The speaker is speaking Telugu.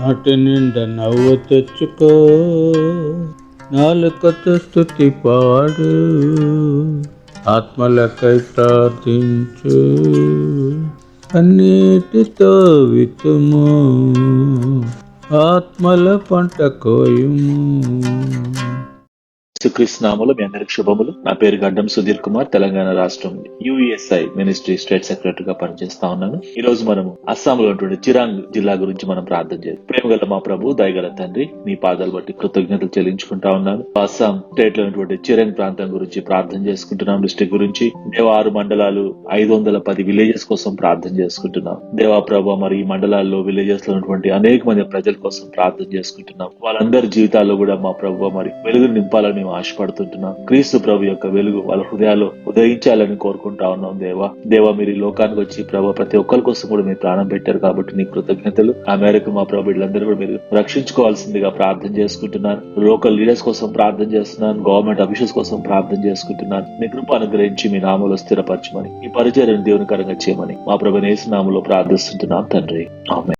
నాటి నిండా నవ్వు తెచ్చుకో. నాలుకతో స్థుతి పాడు. ఆత్మలకై ప్రార్థించు. అన్నిటితో వితుము ఆత్మల పంట కోయుము. శ్రీకృష్ణనామలు మీ అందరికి శుభములు. నా పేరు గడ్డం సుధీర్ కుమార్ తెలంగాణ రాష్ట్రం. యుఎస్ఐ మినిస్ట్రీ స్టేట్ సెక్రటరీ గా పనిచేస్తా ఉన్నాను. ఈ రోజు మనము అస్సాంలో ఉన్నటువంటి చిరాంగ్ జిల్లా గురించి మనం ప్రార్థన చేయాలి ప్రేమగల మా ప్రభు దయగల తండ్రి మీ పాదాలు బట్టి కృతజ్ఞతలు చెల్లించుకుంటా ఉన్నాను. అస్సాం స్టేట్లో ఉన్నటువంటి చిరంగ్ ప్రాంతం గురించి ప్రార్థన చేసుకుంటున్నాం. డిస్టిక్ గురించి దేవ ఆరు మండలాలు ఐదు వందల పది విలేజెస్ కోసం ప్రార్థన చేసుకుంటున్నాం. దేవా ప్రభు మరి ఈ మండలాల్లో విలేజెస్లో ఉన్నటువంటి అనేక మంది ప్రజల కోసం ప్రార్థన చేసుకుంటున్నాం. వాళ్ళందరి జీవితాల్లో కూడా మా ప్రభు మరి వెలుగు నింపాలని మేము ఆశపడుతుంటున్నాం. క్రీస్తు ప్రభు యొక్క వెలుగు వాళ్ళ హృదయాల్లో ఉదయించాలని కోరుకుంటా ఉన్నాం దేవా. దేవా మీరు ఈ లోకానికి వచ్చి ప్రభా ప్రతి ఒక్కరి కోసం కూడా మీరు ప్రాణం పెట్టారు కాబట్టి నీ కృతజ్ఞతలు. ఆ మేరకు మా ప్రభు వీళ్ళందరూ కూడా మీరు రక్షించుకోవాల్సిందిగా ప్రార్థన చేసుకుంటున్నాను లోకల్ లీడర్స్ కోసం ప్రార్థన చేస్తున్నాను గవర్నమెంట్ అఫీషియల్స్ కోసం ప్రార్థన చేసుకుంటున్నాను. మీ కృప అనుగ్రహించి మీ నామలో స్థిరపరచమని ఈ పరిచయం దేవునికరంగా చేయమని మా ప్రభు నేసు నామలో ప్రార్థిస్తుంటున్నాం తండ్రి. ఆమె